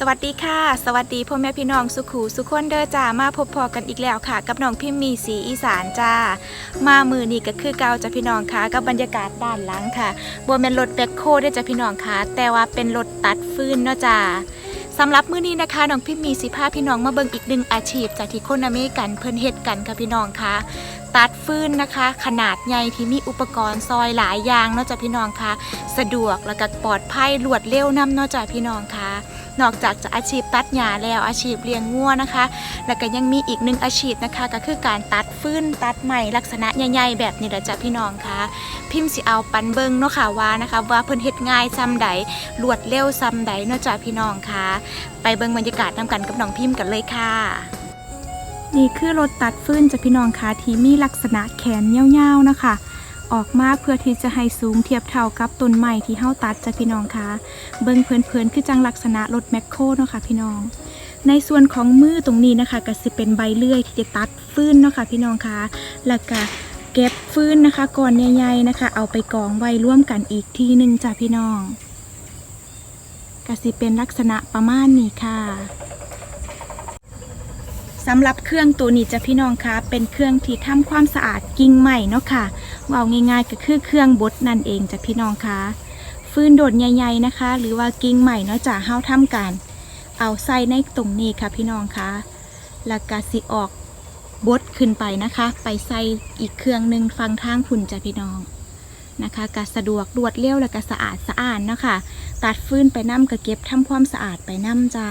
สวัสดีค่ะ สวัสดีพ่อแม่พี่น้องสุขูสุขคนเด้อจ้ามาพบพอกันอีกแล้วค่ะ กับน้องพิมพ์มีสีอีสานจ้า มามือนี่ก็คือเกาจ้าพี่น้องค่ะกับบรรยากาศด้านหลังค่ะบัวเป็นรถแบ็คโคได้อจ้าพี่น้องค่ะแต่ว่าเป็นรถตัดฟืนเนาะจ้าสำหรับมื้อนี้นะคะน้องพิมมีสิพาพี่น้องมาเบิ่งอีกหนึ่งอาชีพ จากที่คนอเมริกันเพิ่นเฮ็ดกันค่ะพี่น้องค่ะตัดฟืนนะคะ ขนาดใหญ่ที่มีอุปกรณ์ซอยหลายอย่างเนาะจ้าพี่น้องค่ะ สะดวกแล้วก็ปลอดภัยรวดเร็วนํเนาะจ้าพี่น้องค่ะ นอกจากจะอาชีพตัดหญ้าแล้วอาชีพเลี้ยงงัวนะคะ แล้วก็ยังมีอีกหนึ่งอาชีพนะคะ ก็คือการตัดฟื้นตัดใหม่ลักษณะใหญ่ๆแบบนี้แหละจ้ะพี่น้องคะพิมพ์สิเอาปันเบิงเนาะค่ะว่านะคะ ว่าเพิ่นเฮ็ดง่ายซ้ำใดรวดเร็วซ้ำใดเนาะจ้ะพี่น้องคะไปเบิงบรรยากาศนํกันกับน้องพิมพ์กันเลยค่ะนี่คือรถตัดฟืนจ้ะพี่น้องคะที่มีลักษณะแขนยาวๆนะคะ ออกมาเพื่อที่จะให้สูงเทียบเท่ากับต้นไม้ที่เฮาตัดจ้ะพี่น้องคะเบิ่งเพลินๆคือจังลักษณะรถแมคโครเนาะค่ะพี่น้อง ในส่วนของมือตรงนี้นะคะก็สิเป็นใบเลื่อยที่จะตัดฟื้นเนาะค่ะพี่น้องคะแล้วก็เก็บฟื้นนะคะก่อนใหญ่ๆนะคะ เอาไปกองไว้ร่วมกันอีกทีหนึ่งจ้ะพี่น้องก็สิเป็นลักษณะประมาณนี้ค่ะสำหรับเครื่องตัวนี้จ้ะพี่น้องคะเป็นเครื่องที่ทำความสะอาดกิ่งไม้เนาะค่ะ ว่าเอาง่ายๆก็คือเครื่องบดนั่นเองจ้ะพี่น้องคะฟืนโดดใหญ่ๆนะคะ หรือว่ากิ่งไม้เนาะจ้ะเฮาทำกัน เอาใส่ในตรงนี้ค่ะพี่น้องคะแล้วก็สิออกบดขึ้นไปนะคะ ไปใส่อีกเครื่องหนึ่งฟังทางพุ่นจ้ะพี่น้องนะคะก็สะดวกรวดเร็วแล้วก็สะอาดสะอ้านเนาะคะ ตัดฟืนไปน้ำก็เก็บทำความสะอาดไปน้ำจ้า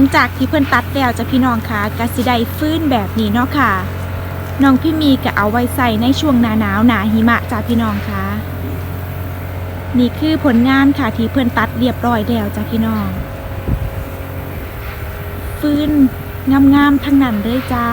ลังจากที่เพิ่นตัดแล้วจะพี่น้องค่ะกสิได้ฟื้นแบบนี้เนาะค่ะ น้องพี่มีก็เอาไว้ใส่ในช่วงหนาหนาวหนาหิมะจ้าพี่น้องค่ะ นี่คือผลงานค่ะที่เพิ่นตัดเรียบร้อยแล้วจ้าพี่น้อง ฟื้นงามๆทั้งนั้นเลยจ้า